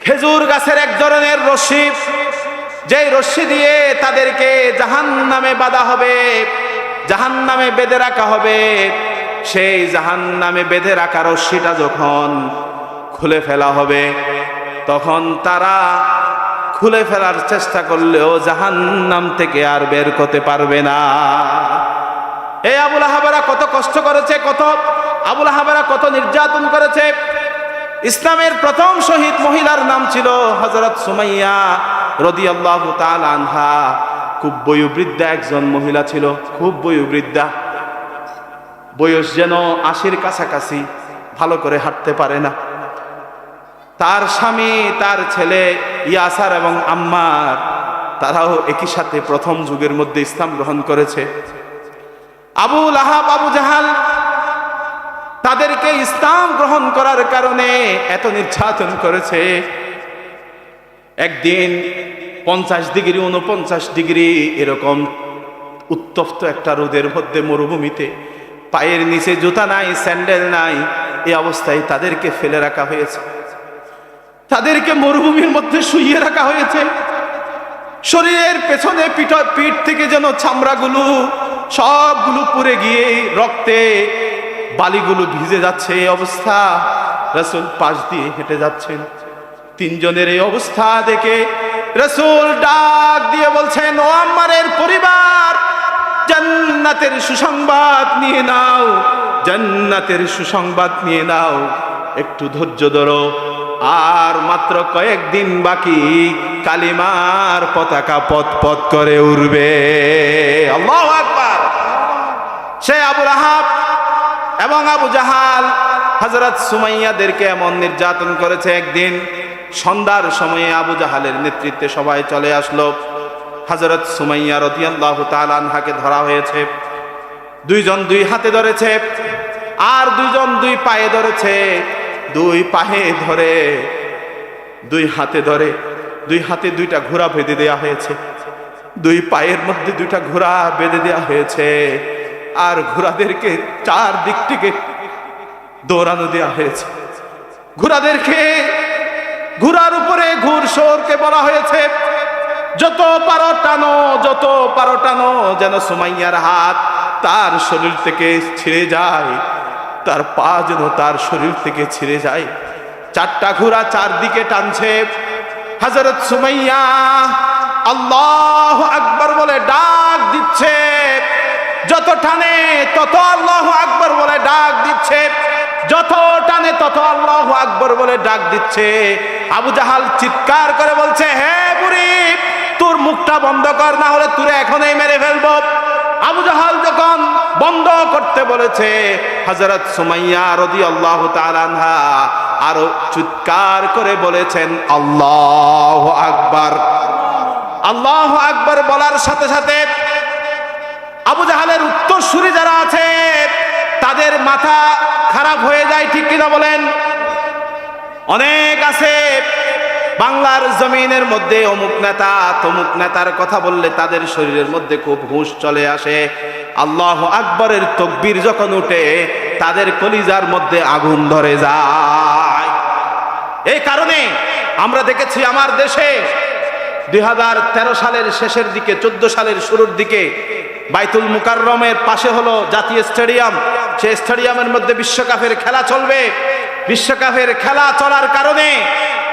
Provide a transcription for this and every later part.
খেজুর গাছের এক ধরনের রশ্মি, যেই রশ্মি দিয়ে তাদেরকে জাহান নামে বাঁধা হবে জাহান নামে বেঁধে রাখা হবে, সেই জাহান নামে বেঁধে রাখা রশ্মিটা যখন খুলে ফেলা হবে, তখন তারা খুলে ফেলার চেষ্টা করলেও জাহান নাম থেকে আর বের করতে পারবে না। এই আবুল আহাবারা কত কষ্ট করেছে, কত আবুল আহাবারা কত নির্যাতন করেছে। ইসলামের প্রথম শহীদ মহিলার নাম ছিল হজরত সুমাইয়া রদি আল্লাহ আনহা। খুব বয়োবৃদ্ধা একজন মহিলা ছিল, খুব বয়োবৃদ্ধা। বয়স যেন আশির কাছাকাছি, ভালো করে হাঁটতে পারে না। তার স্বামী, তার ছেলে ইয়াসার এবং আম্মার, তারাও একই সাথে প্রথম যুগের মধ্যে ইসলাম গ্রহণ করেছে। আবু লাহাব, আবু জাহাল, তাদেরকে ইসলাম গ্রহণ করার কারণে এত নির্যাতন করেছে। একদিন পঞ্চাশ ডিগ্রি উনপঞ্চাশ ডিগ্রি এরকম উত্তপ্ত একটা রোদের মধ্যে মরুভূমিতে, পায়ের নিচে জুতা নাই, স্যান্ডেল নাই এই অবস্থায় তাদেরকে ফেলে রাখা হয়েছে। তাদেরকে মরুভূমির মধ্যে শুইয়ে রাখা হয়েছে। শরীরের পেছনে পিঠ পিঠ থেকে যেন চামড়াগুলো সবগুলো পুড়ে গিয়ে রক্তে বালিগুলো ভিজে যাচ্ছে এই অবস্থা। রসুল পাশ দিয়ে হেঁটে যাচ্ছেন। তিনজনের এই অবস্থা দেখে রসুল ডাক দিয়ে বলছেন, ও আমারের পরিবার, জান্নাতের সুসংবাদ নিয়ে নাও, জান্নাতের সুসংবাদ নিয়ে নাও। একটু ধৈর্য ধরো, আর মাত্র কয়েকদিন বাকি, কালিমার পতাকা পথ পথ করে উড়বে। আল্লাহ আকবার। সে আবুল আহাব এবং আবু জাহাল হজরত সুমাইয়াদেরকে এমন নির্যাতন করেছে একদিন। সন্ধ্যার সময়ে আবু জাহালের নেতৃত্বে সবাই চলে আসলো। হজরত সুমাইয়া রতিয়াল্লাহ তালানহাকে ধরা হয়েছে। দুইজন দুই হাতে ধরেছে আর দুইজন দুই পায়ে ধরেছে। দুই পায়ে ধরে, দুই হাতে ধরে, দুই হাতে দুইটা ঘোড়া বেঁধে দেওয়া হয়েছে। দুই পায়ের মধ্যে দুইটা ঘোড়া বেঁধে দেওয়া হয়েছে। আর ঘোড়াদেরকে চার দিক থেকে দৌড়ানো দেওয়া হয়েছে। ঘোড়াদেরকে ঘোড়ার উপরে ঘুরশোরকে বলা হয়েছে, যত পারো টানো, যত পারো টানো, যেন সুমাইয়ার হাত তার শরীর থেকে ছিঁড়ে যায়, তার পা যেন তার শরীর থেকে ছিঁড়ে যায়। চারটা ঘোড়া চারদিকে টানছে। হজরত সুমাইয়া আল্লাহ আকবর বলে ডাক দিচ্ছে। যত টানে তত আল্লাহ আকবর বলে ডাক দিচ্ছে। যত টানে তত আল্লাহ আকবর বলে ডাক দিচ্ছে। আবু জাহাল চিৎকার করে বলছে, হে বুড়ি, তোর মুখটা বন্ধ কর, না হলে তুরে এখনই মেরে ফেলব। আবু জাহাল যখন বন্ধ করতে বলেছে হজরত সুমাইয়া রদি আল্লাহ তালানহা আরও চিৎকার করে বলেছেন, আল্লাহ আকবার। আল্লাহ আকবার বলার সাথে সাথে উত্তরসূরি যারা আছে, তাদের মাথা খারাপ হয়ে যায়, ঠিক কিনা বলেন? অনেক আছে, বাংলার জমিনের মধ্যে অমুক নেতা, তমুক নেতার কথা বললে তাদের শরীরের মধ্যে খুব হুঁশ চলে আসে। আল্লাহ আকবরের তকবীর যখন উঠে, তাদের কলিজার মধ্যে আগুন ধরে যায়। এই কারণে আমরা দেখেছি আমার দেশে দুই হাজার তেরো সালের শেষের দিকে, চোদ্দ সালের শুরুর দিকে বাইতুল মুকাররমের পাশে হলো জাতীয় স্টেডিয়াম। সেই স্টেডিয়ামের মধ্যে বিশ্বকাপের খেলা চলবে। বিশ্বকাপের খেলা চলার কারণে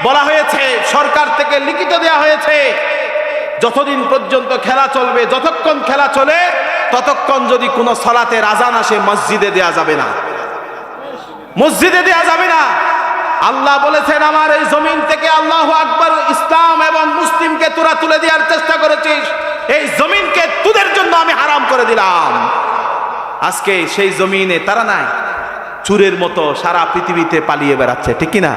বলা হয়েছে, সরকার থেকে লিখিত দেওয়া হয়েছে, যতদিন পর্যন্ত খেলা চলবে, যতক্ষণ খেলা চলে, ততক্ষণ যদি কোনো সলাতে রাজান আসে, মসজিদে দেয়া যাবে না। মসজিদে দেয়া যাবে না। আল্লাহ বলেছেন, আমার এই জমিন থেকে আল্লাহ আকবর ইসলাম এবং মুসলিমকে তোরা তুলে দেওয়ার চেষ্টা করেছিস। এই জমিনকে তোদের দিলাম। আজকে সেই জমিনে তারা নাই। চুরের মতো সারা পৃথিবীতে পালিয়ে বেড়াচ্ছে ঠিক কিনা?